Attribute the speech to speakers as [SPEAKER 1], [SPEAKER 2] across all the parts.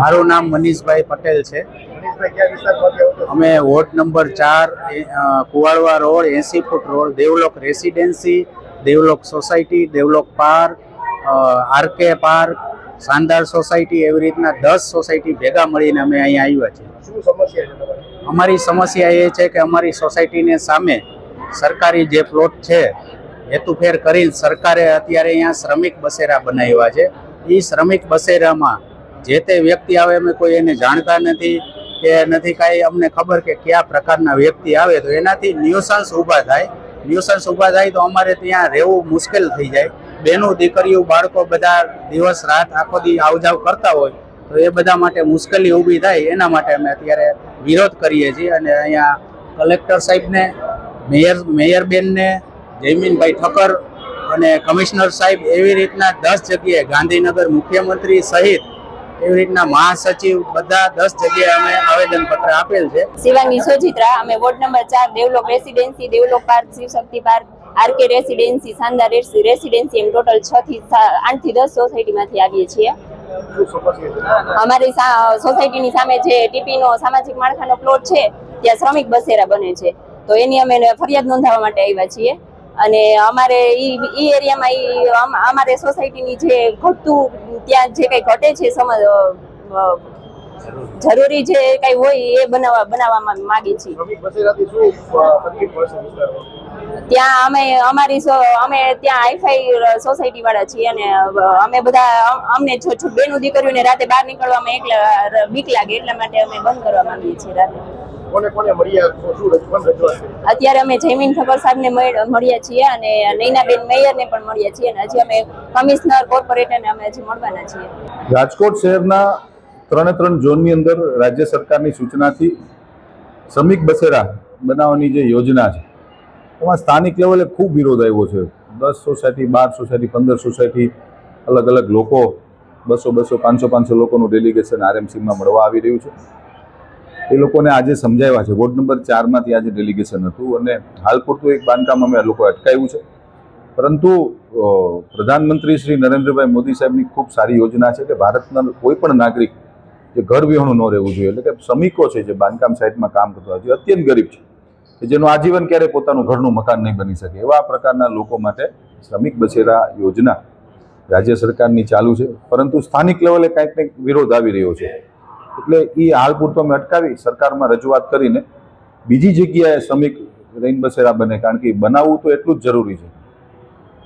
[SPEAKER 1] મારું નામ મનીષભાઈ પટેલ છે. અમે વોર્ડ નંબર ચાર કુવાડવા રોડ, એસી foot road, Devlok residency, Devlok society, Devlok park RK park, Shandar society એવી રીતના દસ સોસાયટી ભેગા મળીને અમે અહીંયા આવ્યા છીએ. અમારી સમસ્યા એ છે કે અમારી સોસાયટીને સામે સરકારી જે પ્લોટ છે, હેતુફેર કરીને સરકારે અત્યારે અહીંયા શ્રમિક બસેરા બનાવ્યા છે. એ શ્રમિક બસેરામાં જે તે વ્યક્તિ આવે અમે કોઈ એને જાણતા નથી કે નથી કાંઈ, અમને ખબર કે કયા પ્રકારના વ્યક્તિ આવે, તો એનાથી ન્યુસન્સ ઊભા થાય. ન્યુસન્સ ઊભા થાય તો અમારે ત્યાં રહેવું મુશ્કેલ થઈ જાય. બેનું દીકરીઓ, બાળકો બધા દિવસ રાત આખો દી આવજાવ કરતા હોય, તો એ બધા માટે મુશ્કેલી ઊભી થાય. એના માટે અમે અત્યારે વિરોધ કરીએ છીએ અને અહીંયા કલેક્ટર સાહેબને, મેયર, મેયરબેનને, જયમીનભાઈ ઠક્કર અને કમિશનર સાહેબ એવી રીતના દસ જગ્યાએ ગાંધીનગર મુખ્યમંત્રી સહિત એવી રીતના મહાસચિવ બધા દસ જગ્યાએ અમે આવેદનપત્ર આપેલ છે.
[SPEAKER 2] શિવાંગી સોજિત્રા, અમે વોર્ડ નંબર ચાર, Devlok residency, Devlok park, Shivshakti park, RK residency Shandar residency એમ ટોટલ છ થી આઠથી દસ સોસાયટીમાંથી આવીએ છીએ. અમારી સોસાયટીની સામે જે ટીપીનો સામાજિક માળખાનો પ્લોટ છે, ત્યાં શ્રમિક બસેરા બને છે. તો એની અમે ફરિયાદ નોંધાવવા માટે આવ્યા છીએ. અને અમારે ઈ ઈ એરિયામાં ઈ અમારે સોસાયટીની જે ઘટતું ત્યાં જે કંઈ ઘટે છે સમજ જરૂરી જે કંઈ હોય એ બનાવવા બનાવવામાં માગી છીએ. ત્યાં અમે અમારી અમે ત્યાં હાઈફાઈ સોસાયટી વાળા છીએ અને અમે બધા અમને બેનું દીકરીઓને રાતે બહાર નીકળવામાં એકલા બીક લાગે એટલા માટે અમે બંધ કરવા માંગીએ છીએ રાતે. અત્યારે અમે જયમીન ઠક્કર સાહેબને મળ- મળ્યા છીએ અને નૈનાબેન મેયરને પણ મળ્યા છીએ અને હજી અમે કમિશનર કોર્પોરેટરને અમે હજી મળવાના છીએ.
[SPEAKER 3] રાજકોટ શહેરના ત્રણે ત્રણ ઝોનની અંદર રાજ્ય સરકારની સૂચનાથી શ્રમિક બસેરા બનાવવાની જે યોજના છે એમાં સ્થાનિક લેવલે ખૂબ વિરોધ આવ્યો છે. દસ સોસાયટી બાર સોસાયટી પંદર સોસાયટી અલગ અલગ લોકો બસો બસો પાંચસો પાંચસો લોકોનું ડેલિગેશન આરએમસીમાં મળવા આવી રહ્યું છે. એ લોકોને આજે સમજાવ્યા છે. વોર્ડ નંબર ચારમાંથી આજે ડેલિગેશન હતું અને હાલ પૂરતું એક બાંધકામ અમે લોકો અટકાવ્યું છે. પરંતુ પ્રધાનમંત્રી શ્રી નરેન્દ્રભાઈ મોદી સાહેબની ખૂબ સારી યોજના છે કે ભારતના કોઈ પણ નાગરિક જે ઘર વિહોણું ન રહેવું જોઈએ, એટલે કે શ્રમિકો છે જે બાંધકામ સાઇટમાં કામ કરતા હોય છે અત્યંત ગરીબ છે. કે જેનું આજીવન ક્યારેય પોતાનું ઘરનું મકાન નહીં બની શકે, એવા પ્રકારના લોકો માટે શ્રમિક બસેરા યોજના રાજ્ય સરકારની ચાલુ છે. પરંતુ સ્થાનિક લેવલે કાંઈક કંઈક વિરોધ આવી રહ્યો છે. એટલે એ હાલ પૂરતો અમે અટકાવી સરકારમાં રજૂઆત કરીને બીજી જગ્યાએ શ્રમિક રહીન બસેરા બને કારણ કે બનાવવું તો એટલું જ જરૂરી છે.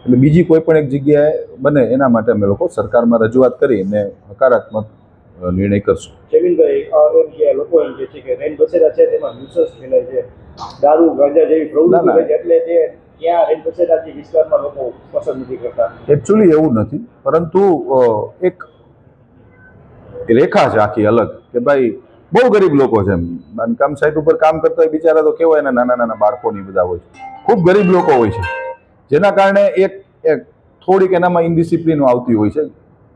[SPEAKER 3] એટલે બીજી કોઈ પણ એક જગ્યાએ બને એના માટે અમે લોકો સરકારમાં રજૂઆત કરી અને હકારાત્મક નિર્ણય કરશું.
[SPEAKER 4] જમીનભાઈ એમ કે લોકો એમ કે છે કે રેન બસેરા છે તેમાં ન્યુસન્સ ફેલાય છે. દારૂ ગાંજા જેવી પ્રવૃત્તિ. હોય છે એટલે તે ત્યાં રેન બસેરાથી વિસ્તારમાં લોકો પસંદ નથી કરતા?
[SPEAKER 3] એકચ્યુઅલી એવું નથી પરંતુ એક રેખા છે આખી અલગ, કે ભાઈ બહુ ગરીબ લોકો છે બાંધકામ સાઇટ ઉપર કામ કરતા હોય બિચારા તો કેવા એના નાના નાના બાળકોની બધા હોય છે. ખૂબ ગરીબ લોકો હોય છે. જેના કારણે એક એક થોડીક એનામાં ઇન્ડિસિપ્લિન આવતી હોય છે.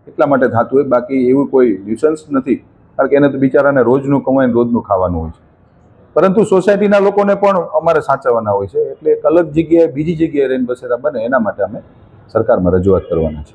[SPEAKER 3] એટલા માટે થતું હોય. બાકી એવું કોઈ ન્યુસન્સ નથી. કારણ કે એને તો બિચારાને રોજનું કમાઈને રોજનું ખાવાનું હોય છે. પરંતુ સોસાયટીના લોકોને પણ અમારે સાચવવાના હોય છે. એટલે એક અલગ જગ્યાએ બીજી જગ્યાએ રહીને બસેરા બને. એના માટે અમે સરકારમાં રજૂઆત કરવાના છે.